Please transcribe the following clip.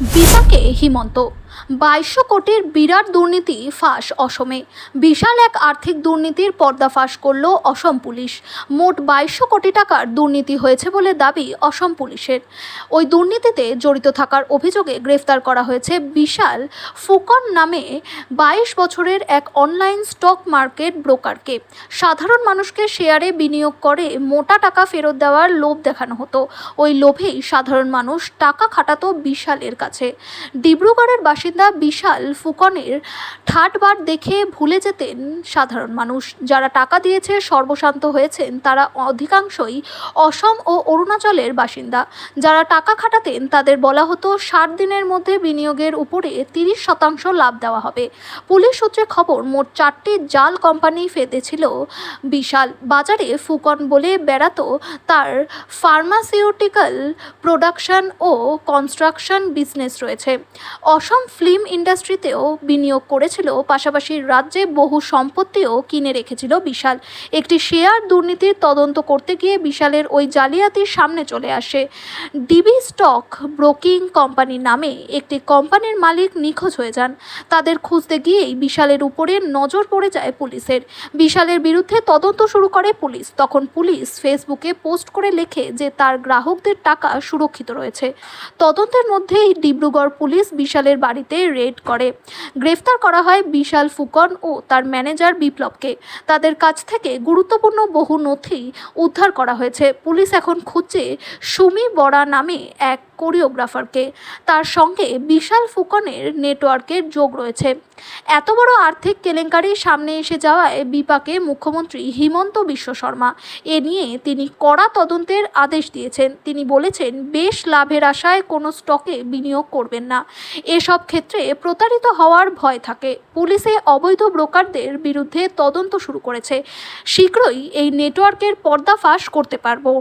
¡Viva! বিপাকে হিমন্ত। বাইশশো কোটির বিরাট দুর্নীতি ফাঁস অসমে। বিশাল এক আর্থিক দুর্নীতির পর্দাফাঁস করল অসম পুলিশ। মোট বাইশশো কোটি টাকার দুর্নীতি হয়েছে বলে দাবি অসম পুলিশের। ওই দুর্নীতিতে জড়িত থাকার অভিযোগে গ্রেফতার করা হয়েছে বিশাল ফুকন নামে বাইশ বছরের এক অনলাইন স্টক মার্কেট ব্রোকারকে। সাধারণ মানুষকে শেয়ারে বিনিয়োগ করে মোটা টাকা ফেরত দেওয়ার লোভ দেখানো হতো। ওই লোভেই সাধারণ মানুষ টাকা খাটাতো বিশালের কাছে। ডিব্রুগড়ের বাসিন্দা বিশাল ফুকনের ঠাটবার দেখে ভুলে যেতেন সাধারণ মানুষ। যারা টাকা দিয়েছে, সর্বশান্ত হয়েছেন, তারা অধিকাংশই অসম ও অরুণাচলের বাসিন্দা। যারা টাকা খাটাতেন, তাদের বলা হতো, ষাট দিনের মধ্যে বিনিয়োগের উপরে তিরিশ শতাংশ লাভ দেওয়া হবে। পুলিশ সূত্রে খবর, মোট চারটি জাল কোম্পানি ফেতেছিল বিশাল বাজারে, ফুকন বলে বেড়াতো তার ফার্মাসিউটিক্যাল প্রোডাকশন ও কনস্ট্রাকশন বিজনেস রয়েছে। অসম ফিল্ম ইন্ডাস্ট্রিতেও বিনিয়োগ করেছিল, পাশাপাশি রাজ্যে বহু সম্পত্তিও কিনে রেখেছিল বিশাল। একটি শেয়ার দুর্নীতির তদন্ত করতে গিয়ে বিশালের ওই জালিয়াতির সামনে চলে আসে। ডিবি স্টক ব্রোকিং কোম্পানি নামে একটি কোম্পানির মালিক নিখোঁজ হয়ে যান। তাদের খুঁজতে গিয়েই বিশালের উপরে নজর পড়ে যায় পুলিশের। বিশালের বিরুদ্ধে তদন্ত শুরু করে পুলিশ। তখন পুলিশ ফেসবুকে পোস্ট করে লেখে যে তার গ্রাহকদের টাকা সুরক্ষিত রয়েছে। তদন্তের মধ্যেই ডিব্রুগড় পুলিশ বিশালের বাড়িতে রেড করে। গ্রেফতার করা হয় বিশাল ফুকন ও তার ম্যানেজার বিপ্লবকে। তাদের কাছ থেকে গুরুত্বপূর্ণ বহু নথি উদ্ধার করা হয়েছে। পুলিশ এখন খুঁজছে সুমি বড়া নামে এক কোরিওগ্রাফারকে। তার সঙ্গে বিশাল ফুকনের নেটওয়ার্কের যোগ রয়েছে। এত বড় আর্থিক কেলেঙ্কারি সামনে এসে যাওয়ায় বিপাকে মুখ্যমন্ত্রী হিমন্ত বিশ্ব শর্মা। এ নিয়ে তিনি কড়া তদন্তের আদেশ দিয়েছেন। তিনি বলেছেন, বেশ লাভের আশায় কোনো স্টকে বিনিয়োগ করবেন না। এসব ক্ষেত্রে প্রতারিত হওয়ার ভয় থাকে। পুলিশে অবৈধ ব্রোকারদের বিরুদ্ধে তদন্ত শুরু করেছে। শীঘ্রই এই নেটওয়ার্কের পর্দাফাশ করতে পারব।